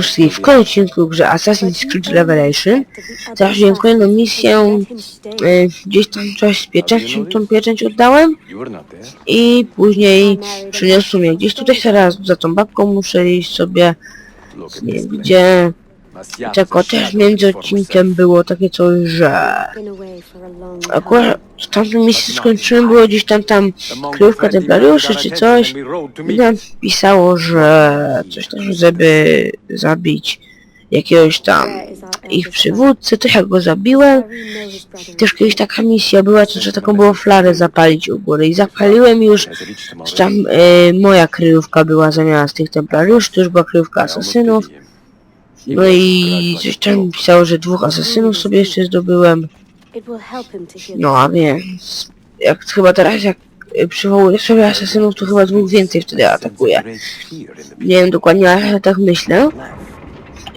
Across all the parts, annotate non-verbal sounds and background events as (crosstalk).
Wszystkich w kolejnym odcinku grze Assassin's Creed Revelation. Teraz wziąłem kolejną misję, y, gdzieś tam coś z pieczęcią, tą pieczęć oddałem i później przyniosłem je gdzieś tutaj teraz za tą babką muszę iść sobie, nie wiem gdzie, tylko też między odcinkiem było takie coś, że akurat tamtą misję skończyłem, było gdzieś tam tam kryjówka templariuszy czy coś. i tam pisało, że coś tam, żeby zabić jakiegoś tam ich przywódcę, to ja go zabiłem. Też kiedyś taka misja była, to że taką było flarę zapalić u góry i zapaliłem już, tam y, moja kryjówka była zamiast tych templariuszy, to już była kryjówka asasynów. No i coś tam pisało, że dwóch asasynów sobie jeszcze zdobyłem. No a więc, jak chyba teraz jak y, przywołuję sobie asasynów, to chyba dwóch więcej wtedy atakuje. Nie wiem dokładnie, ale tak myślę.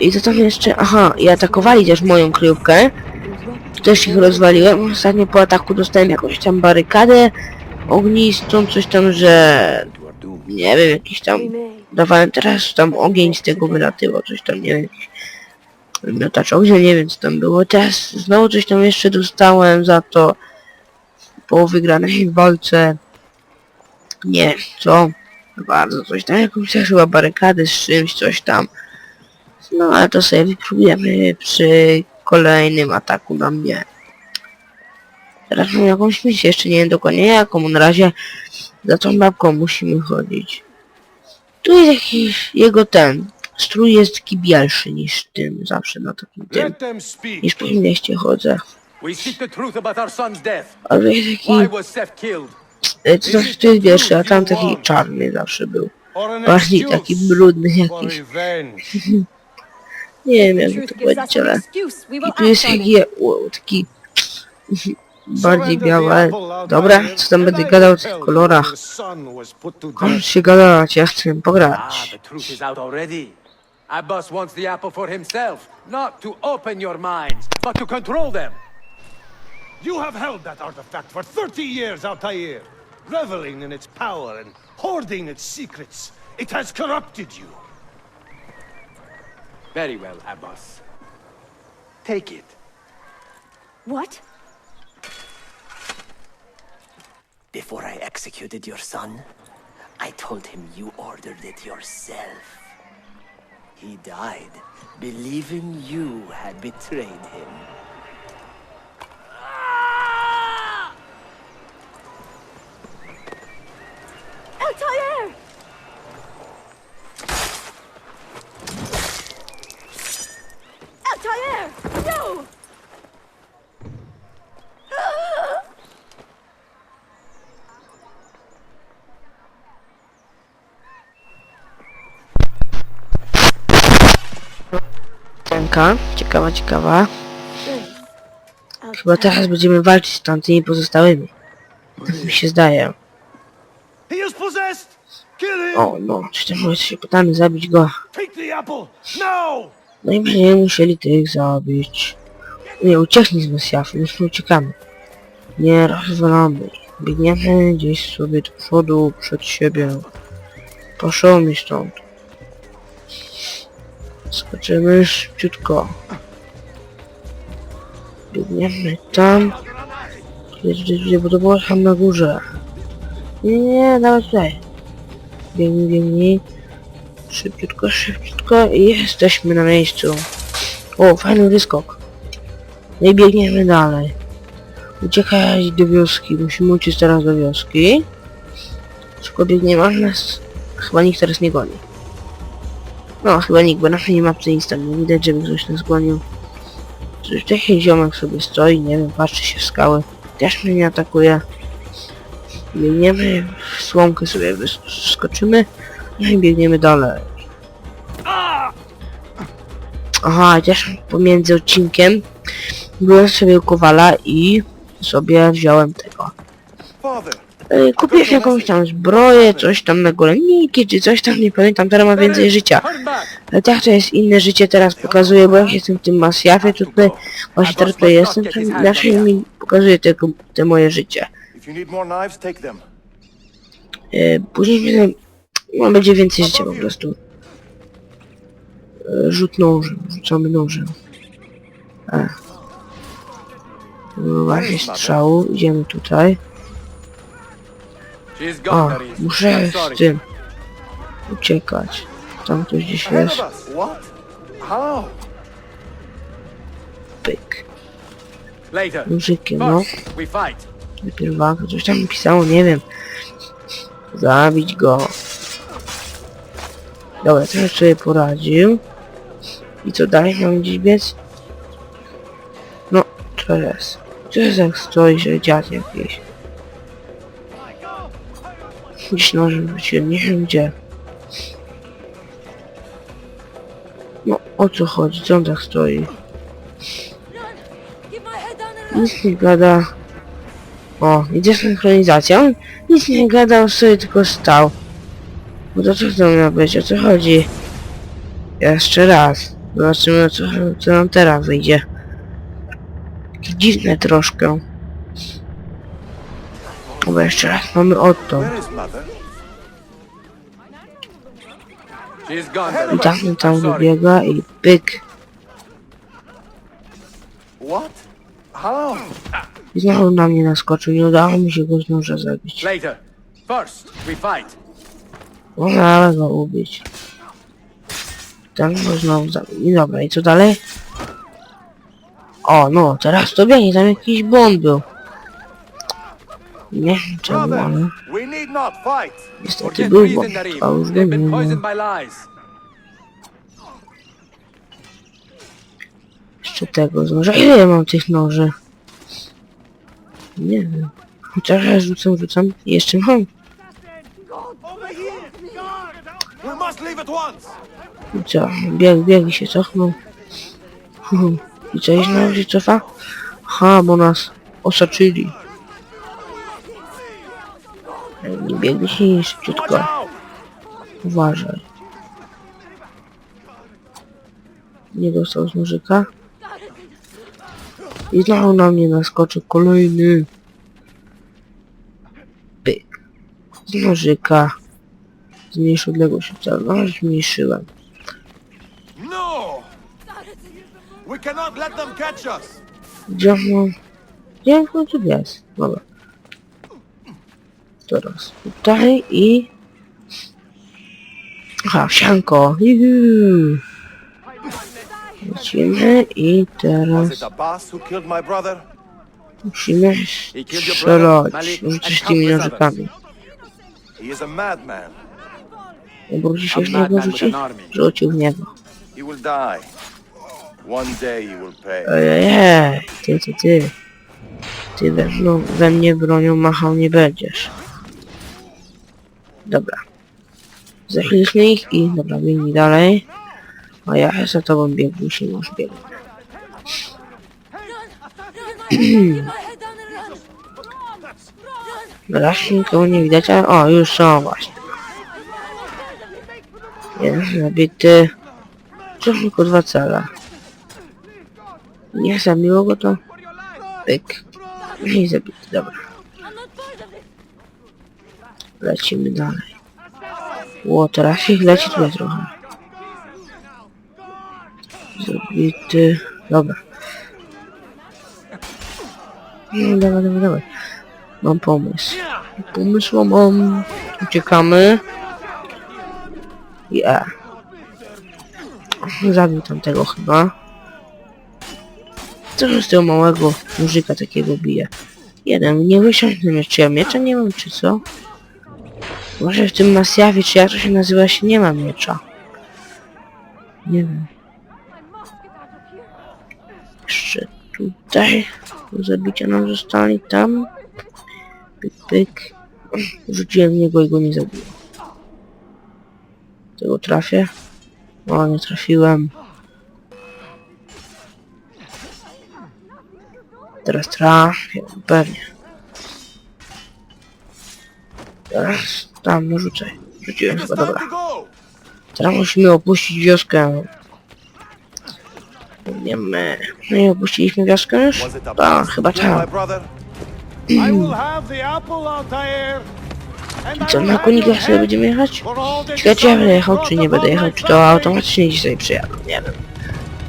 I co tam jeszcze? Aha, i atakowali też moją kryjówkę. Też ich rozwaliłem. Ostatnio po ataku dostałem jakąś tam barykadę ognistą, coś tam, że... Nie wiem, jakiś tam... Dawałem teraz tam ogień z tego wylatyło, coś tam, nie wiem. Miotacz ognia, nie wiem co tam było. Teraz znowu coś tam jeszcze dostałem za to. Po wygranej walce. Nie co. Bardzo coś tam, jakąś też chyba barykadę z czymś, coś tam. No ale to sobie wypróbujemy przy kolejnym ataku na mnie. Teraz mam jakąś misję, jeszcze nie wiem dokładnie jaką, na razie za tą babką musimy chodzić. Tu jest jakiś jego ten. Strój jest taki bielszy niż tym, zawsze na takim tym. Niż po mieście chodzę. Ale jest taki, e, to znaczy to jest bielszy, a tam taki czarny zawsze był. Bardziej taki brudny jakiś. (laughs) Nie wiem jakby to powiedzieć, ale... I tu jest taki, wow, (laughs) taki... Bardziej Surrender biały, the ale... apple, Altair, Dobra, co tam and będę I gadał o will tych tell kolorach. your son was put to Kończ się gadać, ja chcę Ah, pograć. the truth is out already. Abbas wants the apple for himself, not to open your minds, but to control them. You have held that artifact for 30 years, Altair, reveling in its power and hoarding its secrets. It has corrupted you. Very well, Abbas. Take it. What? Before I executed your son, I told him you ordered it yourself. He died, believing you had betrayed him. Ręka, ciekawa, ciekawa. Chyba teraz będziemy walczyć z tamtymi pozostałymi. Tak mi się zdaje. O, no, czy tam może się pytamy zabić go. No i będziemy musieli tych zabić. Nie, ucieknij z Mesjafy, już nie uciekamy. Nie rozwalamy. Biegniemy gdzieś sobie do przodu, przed siebie. Poszło mi stąd. Skoczymy szybciutko. Biegniemy tam. Gdzie, gdzie, bo to było tam na górze. Nie, nie, dawaj tutaj. Biegnij, biegnij. Szybciutko, szybciutko i jesteśmy na miejscu. O, fajny wyskok. I biegniemy dalej. Uciekać do wioski. Musimy uciec teraz do wioski. Szybko biegniemy, ale nas chyba nikt teraz nie goni. No, chyba nikt, bo na tej mapce nic tam nie widać, żeby ktoś nas gonił. Coś taki ziomek sobie stoi, nie wiem, patrzy się w skały. Też mnie nie atakuje. Biegniemy, w słomkę sobie wyskoczymy. No i biegniemy dalej. Aha, też pomiędzy odcinkiem byłem sobie u Kowala i sobie wziąłem tego. Yy, kupiłem jakąś tam zbroję, coś tam na golenniki, czy coś tam, nie pamiętam, teraz ma więcej życia. Ale tak to jest inne życie teraz pokazuje, bo jak jestem w tym Masjafie, tutaj, właśnie teraz tutaj jestem, to inaczej mi pokazuje tego, te moje życie. Yy, później no, będzie więcej życia po prostu. E, Rzut nożem, rzucamy nożem. E. Właśnie strzału, idziemy tutaj. Nerys. muszę z tym uciekać. Tam ktoś gdzieś jest. Pyk. Muzykiem, no. Najpierw walka, coś tam pisało, nie wiem. Zabić go. Dobra, teraz sobie poradził. I co dalej? Mam gdzieś biec? No, co jest? Co jest jak stoi, że dziad jakiś? Gdzieś nożem wróciłem, nie wiem gdzie. No, o co chodzi? Co on tak stoi? Nic nie gada. O, idzie synchronizacja. On nic nie gadał, sobie tylko stał. Bo to co to miało być? O co chodzi? Jeszcze raz. Zobaczymy co, co nam teraz wyjdzie. Dziwne troszkę. Dobra, jeszcze raz mamy gone, I Nerys. tamten tam wybiega i pyk. I znowu na mnie naskoczył. Nie udało mi się go z noża zabić. Later. First, we fight. Można go ubić. Tam go znowu zabić. I dobra, i co dalej? O, no, teraz to biegnie, tam jakiś błąd był. Nie wiem czemu, ale Brother, we need not fight. niestety był. Nerys. A już go nie been ma. poisoned by lies. Jeszcze tego z noża. Ile ja mam tych noży? Nie wiem. Chociaż ja rzucam, rzucam. I jeszcze mam. I co? Bieg, bieg i się cofnął. (laughs) I co, i znowu się cofa? Ha, bo nas osaczyli. Nie biegnij szybciutko. Uważaj. Nie dostał z nożyka. I znowu na mnie naskoczy kolejny. Pyk. Z nożyka. Zmniejszy odległość od celu. No, zmniejszyłem. Gdzie on? Gdzie on w końcu jest? Dobra. Teraz tutaj i... Aha, wsianko. Juhu. Lecimy i teraz musimy strzelać z tymi nożykami. Obróci się w niego, rzuci? Rzucił w niego. Ojej, ty, ty, ty. Ty we, no, we mnie bronią machał nie będziesz. Dobra. Zachiliśmy ich i dobra, biegnij dalej. A ja za tobą biegnę, się masz biegnę. Razie nikogo nie widać, ale o, już są właśnie. Jeden zabity. Co tylko dwa cele. Nie zabiło go to. Pyk. I zabity, dobra. Lecimy dalej. Ło, teraz ich leci tutaj trochę. Zabity. Dobra. No, dawaj, dawaj, dawaj. Mam pomysł. Pomysł mam. Uciekamy. E. Zabił tamtego chyba. Co z tego małego muzyka takiego bije? Jeden, nie wysiągnę miecz. Czy ja miecza nie mam, czy co? Może w tym Masjawie, czy jak to się nazywa, się nie ma miecza. Nie wiem. Jeszcze tutaj. Do zabicia nam zostali tam. Pyk, pyk. Rzuciłem niego i go nie zabiłem. Tego trafię. O, nie trafiłem. Teraz trafię, pewnie. Teraz tam, no rzucaj. Rzuciłem chyba, dobra. Teraz musimy opuścić wioskę. Wiemy. No i opuściliśmy wioskę już? Tak, chyba my tak. I co, na konikach sobie będziemy jechać? Ciekawe, czy ja będę jechał, czy nie będę jechał, czy to automatycznie sobie przyjadą, nie wiem.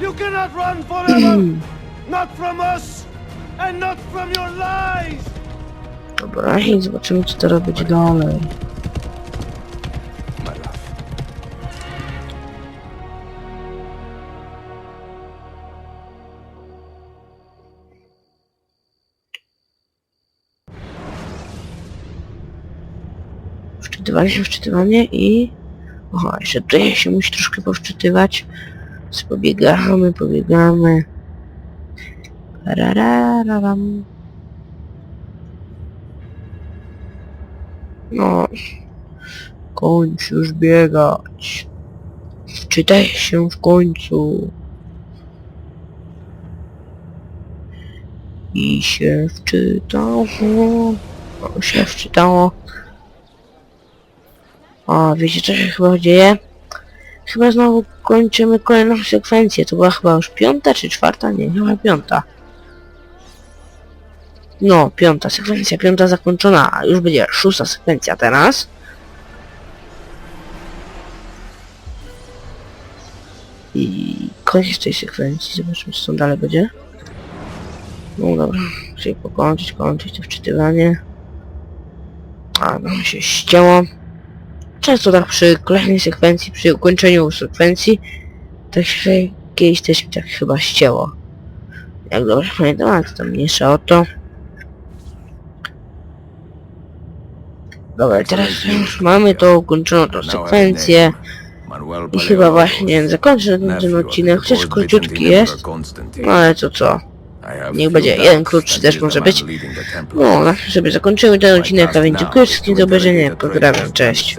You cannot run forever! not from us! And not from your lies! Dobra, i zobaczymy, co teraz będzie dalej. Wczytywanie się, wczytywanie i... Oho, jeszcze tutaj się musi troszkę powczytywać. Więc pobiegamy. No. Kończ już biegać. Wczytaj się w końcu. I się wczytało. O, się wczytało. O, wiecie co się chyba dzieje? Chyba znowu kończymy kolejną sekwencję. To była chyba już piąta czy czwarta? Nie, chyba piąta. No, piąta sekwencja, piąta zakończona, a już będzie szósta sekwencja teraz. I koniec tej sekwencji, zobaczmy co dalej będzie. No dobra, czyli pokończyć, kończyć to wczytywanie. A, no się ścięło. Często tak przy kolejnej sekwencji, przy ukończeniu sekwencji, tak się kiedyś też mi tak chyba ścięło. Jak dobrze pamiętam, ale to mniejsza o to. Dobra, teraz już mamy to ukończoną tą sekwencję. i chyba właśnie zakończę ten, odcinek, chociaż króciutki jest, no ale to co, niech będzie jeden krótszy też może być. No, na tym sobie zakończymy ten odcinek, a więc dziękuję wszystkim za obejrzenie, pozdrawiam, cześć.